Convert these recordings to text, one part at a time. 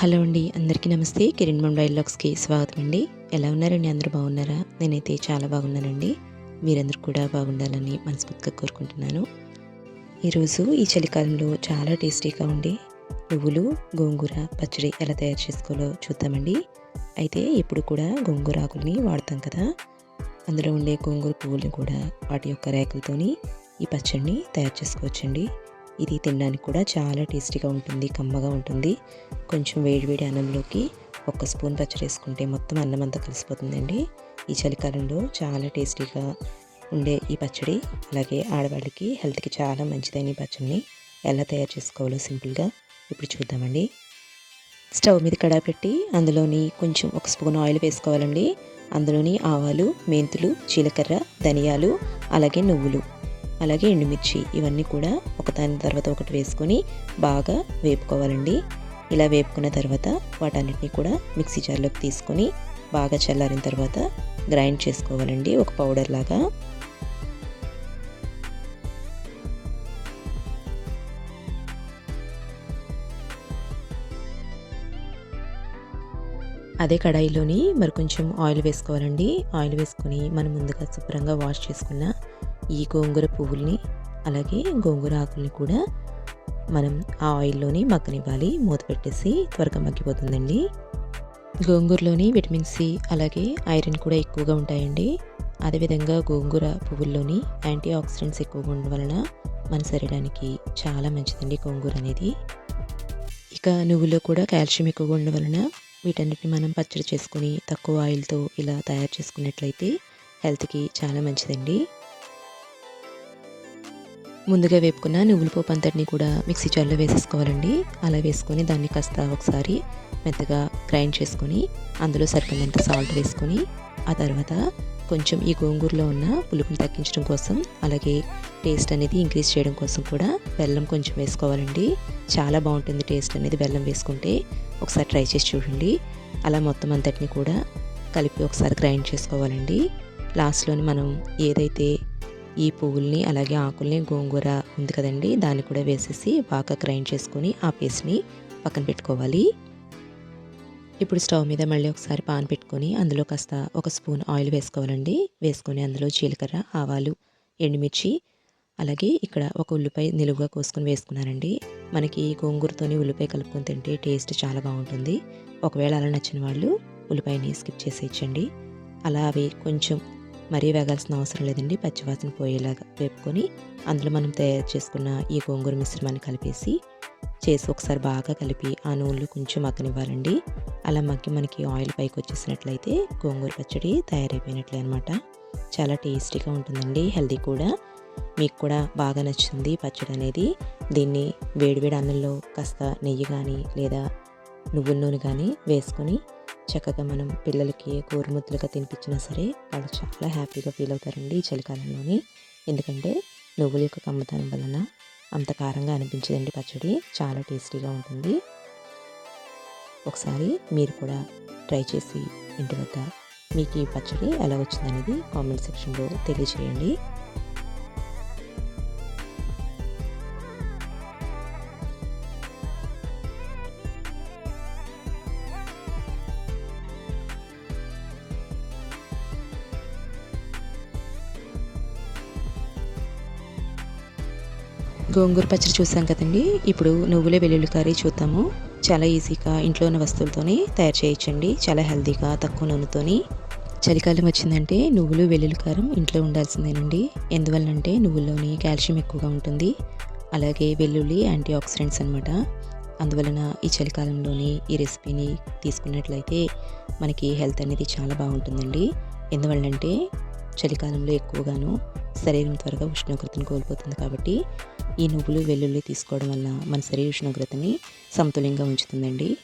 Hello అండి అందరికీ నమస్తే. కిరణ్ మమ్ డైలాగ్స్కి స్వాగతం అండి. ఎలా ఉన్నారండి? అందరూ బాగున్నారా? నేనైతే చాలా బాగున్నానండి. మీరందరూ కూడా బాగుండాలని మనస్ఫూర్తిగా కోరుకుంటున్నాను. ఈరోజు ఈ చలికాలంలో చాలా టేస్టీగా ఉండి నువ్వులు గోంగూర పచ్చడి ఎలా తయారు చేసుకోవాలో చూద్దామండి. అయితే ఇప్పుడు కూడా గోంగూర ఆకుల్ని వాడతాం కదా. అందులో ఉండే గోంగూర పువ్వుల్ని కూడా వాటి యొక్క రేకులతోని ఈ పచ్చడిని తయారు చేసుకోవచ్చండి. ఇది తినడానికి కూడా చాలా టేస్టీగా ఉంటుంది కమ్మగా ఉంటుంది. కొంచెం వేడివేడి అన్నంలోకి ఒక స్పూన్ పచ్చడి వేసుకుంటే మొత్తం అన్నం అంతా కలిసిపోతుందండి. ఈ చలికాలంలో చాలా టేస్టీగా ఉండే ఈ పచ్చడి అలాగే ఆడవాళ్ళకి హెల్త్కి చాలా మంచిదైన ఈ పచ్చడిని ఎలా తయారు చేసుకోవాలో సింపుల్గా ఇప్పుడు చూద్దామండి. స్టవ్ మీద కడా పెట్టి అందులోని కొంచెం ఒక స్పూన్ ఆయిల్ వేసుకోవాలండి. అందులోని ఆవాలు మెంతులు జీలకర్ర ధనియాలు అలాగే నువ్వులు. అలాగే ఎండుమిర్చి ఇవన్నీ కూడా ఒకదాని తర్వాత ఒకటి వేసుకొని బాగా వేపుకోవాలండి. ఇలా వేపుకున్న తర్వాత వాటన్నిటిని కూడా మిక్సీ జార్లోకి తీసుకొని బాగా చల్లారిన తర్వాత గ్రైండ్ చేసుకోవాలండి. ఒక పౌడర్ లాగా. అదే కడాయిలోని మరి కొంచెం ఆయిల్ వేసుకోవాలండి. ఆయిల్ వేసుకొని మనం ముందుగా శుభ్రంగా వాష్ చేసుకున్న ఈ గోంగూర పువ్వుల్ని అలాగే గోంగూర ఆకుల్ని కూడా మనం ఆ ఆయిల్లోని మగ్గనివ్వాలి. మూత పెట్టేసి త్వరగా మగ్గిపోతుందండి. గోంగూరలోని విటమిన్ సి అలాగే ఐరన్ కూడా ఎక్కువగా ఉంటాయండి. అదేవిధంగా గోంగూర పువ్వుల్లోని యాంటీ ఆక్సిడెంట్స్ ఎక్కువగా ఉండడం వలన మన శరీరానికి చాలా మంచిదండి గోంగూర అనేది. ఇక నువ్వులో కూడా కాల్షియం ఎక్కువగా ఉండడం వలన వీటన్నిటిని మనం పచ్చడి చేసుకుని తక్కువ ఆయిల్తో ఇలా తయారు చేసుకున్నట్లయితే హెల్త్కి చాలా మంచిదండి. ముందుగా వేపుకున్న నువ్వుల పోపు అంతటిని కూడా మిక్సీ జార్లో వేసేసుకోవాలండి. అలా వేసుకొని దాన్ని కాస్త ఒకసారి మెత్తగా గ్రైండ్ చేసుకొని అందులో సరిపడినంత సాల్ట్ వేసుకొని ఆ తర్వాత కొంచెం ఈ గోంగూరలో ఉన్న పులుపుని తగ్గించడం కోసం అలాగే టేస్ట్ అనేది ఇంక్రీజ్ చేయడం కోసం కూడా బెల్లం కొంచెం వేసుకోవాలండి. చాలా బాగుంటుంది టేస్ట్ అనేది బెల్లం వేసుకుంటే. ఒకసారి ట్రై చేసి చూడండి. అలా మొత్తం అంతటిని కూడా కలిపి ఒకసారి గ్రైండ్ చేసుకోవాలండి. లాస్ట్లోని మనం ఏదైతే ఈ పువ్వుల్ని అలాగే ఆకుల్ని గోంగూర ఉంది కదండి దాన్ని కూడా వేసేసి బాగా గ్రైండ్ చేసుకొని ఆ పేస్ట్ని పక్కన పెట్టుకోవాలి. ఇప్పుడు స్టవ్ మీద మళ్ళీ ఒకసారి పాన్ పెట్టుకొని అందులో కాస్త ఒక స్పూన్ ఆయిల్ వేసుకోవాలండి. వేసుకొని అందులో జీలకర్ర ఆవాలు ఎండుమిర్చి అలాగే ఇక్కడ ఒక ఉల్లిపాయ నిలువుగా కోసుకొని వేసుకున్నారండి మనకి గోంగూరతోని ఉల్లిపాయ కలుపుకొని తింటే టేస్ట్ చాలా బాగుంటుంది. ఒకవేళ అలా నచ్చిన వాళ్ళు ఉల్లిపాయని స్కిప్ చేసేయచ్చండి. అలా అవి కొంచెం మరీ వేగాల్సిన అవసరం లేదండి. పచ్చివాసన పోయేలాగా వేపుకొని అందులో మనం తయారు చేసుకున్న ఈ గోంగూర మిశ్రమాన్ని కలిపేసి చేసి ఒకసారి బాగా కలిపి ఆ నూనెలు కొంచెం మగ్గనివ్వాలండి. అలా మగ్గి మనకి ఆయిల్ పైకి వచ్చేసినట్లయితే గోంగూర పచ్చడి తయారైపోయినట్లే అనమాట చాలా టేస్టీగా ఉంటుందండి హెల్దీ కూడా. మీకు కూడా బాగా నచ్చింది పచ్చడి అనేది. దీన్ని వేడివేడి అన్నంలో కాస్త నెయ్యి కానీ లేదా నువ్వుల నూనె కానీ వేసుకొని చక్కగా మనం పిల్లలకి కోరుముద్దులుగా తినిపించినా సరే వాళ్ళు చాలా హ్యాపీగా ఫీల్ అవుతారండి ఈ చలికాలంలోని. ఎందుకంటే నువ్వుల యొక్క కమ్మతనం వలన అంత కారంగా అనిపించదండి పచ్చడి. చాలా టేస్టీగా ఉంటుంది. ఒకసారి మీరు కూడా ట్రై చేసి ఇంటి వద్ద మీకు ఈ పచ్చడి ఎలా వచ్చిందనేది కామెంట్ సెక్షన్లో తెలియజేయండి. గోంగూర పచ్చడి చూసాం కదండి. ఇప్పుడు నువ్వుల వెల్లుల్లి కర్రీ చూద్దాము. చాలా ఈజీగా ఇంట్లో ఉన్న వస్తువులతోని తయారు చేయొచ్చండి. చాలా హెల్తీగా తక్కువ నూనెతోని. చలికాలం వచ్చిందంటే నువ్వులు వెల్లుల్లి కారం ఇంట్లో ఉండాల్సిందేనండి. ఎందువల్లంటే నువ్వుల్లోని కాల్షియం ఎక్కువగా ఉంటుంది. అలాగే వెల్లుల్లి యాంటీ ఆక్సిడెంట్స్ అనమాట అందువలన ఈ చలికాలంలోని ఈ రెసిపీని తీసుకున్నట్లయితే మనకి హెల్త్ అనేది చాలా బాగుంటుందండి. ఎందువల్లంటే చలికాలంలో ఎక్కువగాను శరీరం త్వరగా ఉష్ణోగ్రతను కోల్పోతుంది కాబట్టి ఈ నువ్వులు వెల్లుల్లి తీసుకోవడం వల్ల మన శరీర ఉష్ణోగ్రతని సమతుల్యంగా ఉంచుతుందండి.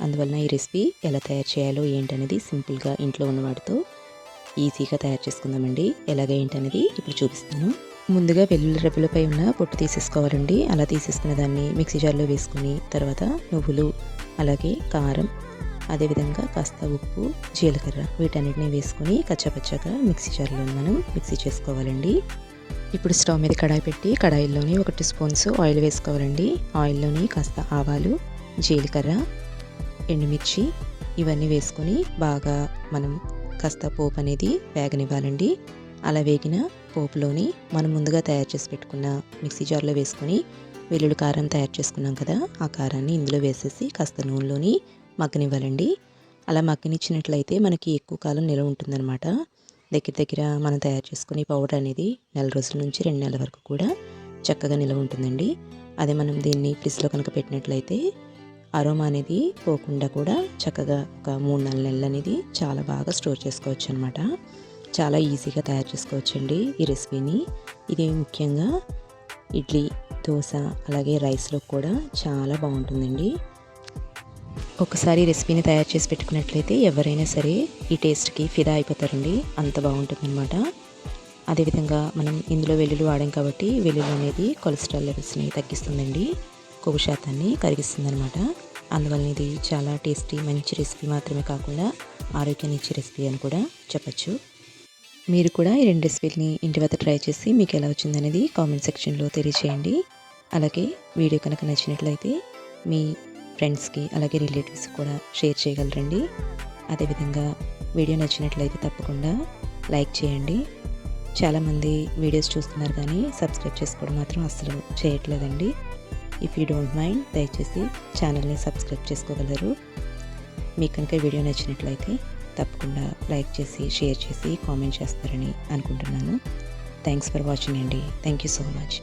అందువలన ఈ రెసిపీ ఎలా తయారు చేయాలో ఏంటనేది సింపుల్గా ఇంట్లో ఉన్న వాటితో ఈజీగా తయారు చేసుకుందామండి. ఎలాగ ఏంటనేది ఇప్పుడు చూపిస్తాను. ముందుగా వెల్లుల్లి రెబ్బలపై ఉన్న పొట్టు తీసేసుకోవాలండి. అలా తీసేసుకున్న దాన్ని మిక్సీ జార్లో వేసుకుని తర్వాత నువ్వులు అలాగే కారం అదేవిధంగా కాస్త ఉప్పు జీలకర్ర వీటన్నిటిని వేసుకొని కచ్చపచ్చగా మిక్సీ జార్లో మనం మిక్సీ చేసుకోవాలండి. ఇప్పుడు స్టవ్ మీద కడాయి పెట్టి కడాయిల్లోని ఒక టూ స్పూన్స్ ఆయిల్ వేసుకోవాలండి. ఆయిల్లోని కాస్త ఆవాలు జీలకర్ర ఎండుమిర్చి ఇవన్నీ వేసుకొని బాగా మనం కాస్త పోపు అనేది వేగనివ్వాలండి. అలా వేగిన పోపులోని మనం ముందుగా తయారు చేసి పెట్టుకున్న మిక్సీ జార్లో వేసుకొని వెల్లుల్లి కారం తయారు చేసుకున్నాం కదా ఆ కారాన్ని ఇందులో వేసేసి కాస్త నూనెలోని మగ్గనివ్వాలండి. అలా మగ్గనిచ్చినట్లయితే మనకి ఎక్కువ కాలం నిల్వ ఉంటుందన్నమాట. దగ్గర దగ్గర మనం తయారు చేసుకునే పౌడర్ అనేది నెల రోజుల నుంచి రెండు నెలల వరకు కూడా చక్కగా నిల్వ ఉంటుందండి. అదే మనం దీన్ని ఫ్రిడ్జ్లో కనుక పెట్టినట్లయితే అరోమా అనేది పోకుండా కూడా చక్కగా ఒక మూడు నాలుగు నెలలు అనేది చాలా బాగా స్టోర్ చేసుకోవచ్చు అనమాట చాలా ఈజీగా తయారు చేసుకోవచ్చండి ఈ రెసిపీని. ఇది ముఖ్యంగా ఇడ్లీ దోశ అలాగే రైస్లో కూడా చాలా బాగుంటుందండి. ఒకసారి రెసిపీని తయారు చేసి పెట్టుకున్నట్లయితే ఎవరైనా సరే ఈ టేస్ట్కి ఫిదా అయిపోతారండి. అంత బాగుంటుందన్నమాట. అదేవిధంగా మనం ఇందులో వెల్లుల్లి వాడాం కాబట్టి వెల్లుల్లి అనేది కొలెస్ట్రాల్ లెవెల్స్ని తగ్గిస్తుందండి. కొవ్వు శాతాన్ని కరిగిస్తుందనమాట అందువల్ల ఇది చాలా టేస్టీ మంచి రెసిపీ మాత్రమే కాకుండా ఆరోగ్యాన్ని ఇచ్చే రెసిపీ అని కూడా చెప్పచ్చు. మీరు కూడా ఈ రెండు రెసిపీలని ఇంటి వద్ద ట్రై చేసి మీకు ఎలా వచ్చిందనేది కామెంట్ సెక్షన్లో తెలియచేయండి. అలాగే వీడియో కనుక నచ్చినట్లయితే మీ ఫ్రెండ్స్కి అలాగే రిలేటివ్స్ కూడా షేర్ చేయగలరండి. అదేవిధంగా వీడియో నచ్చినట్లయితే తప్పకుండా లైక్ చేయండి. చాలామంది వీడియోస్ చూస్తున్నారు కానీ సబ్స్క్రైబ్ చేసుకోవడం మాత్రం అస్సలు చేయట్లేదండి. ఇఫ్ యూ డోంట్ మైండ్ దయచేసి ఛానల్ని సబ్స్క్రైబ్ చేసుకోగలరు. మీకు కనుక వీడియో నచ్చినట్లయితే తప్పకుండా లైక్ చేసి షేర్ చేసి కామెంట్ చేస్తారని అనుకుంటున్నాను. థ్యాంక్స్ ఫర్ వాచింగ్ అండి. Thank you so much.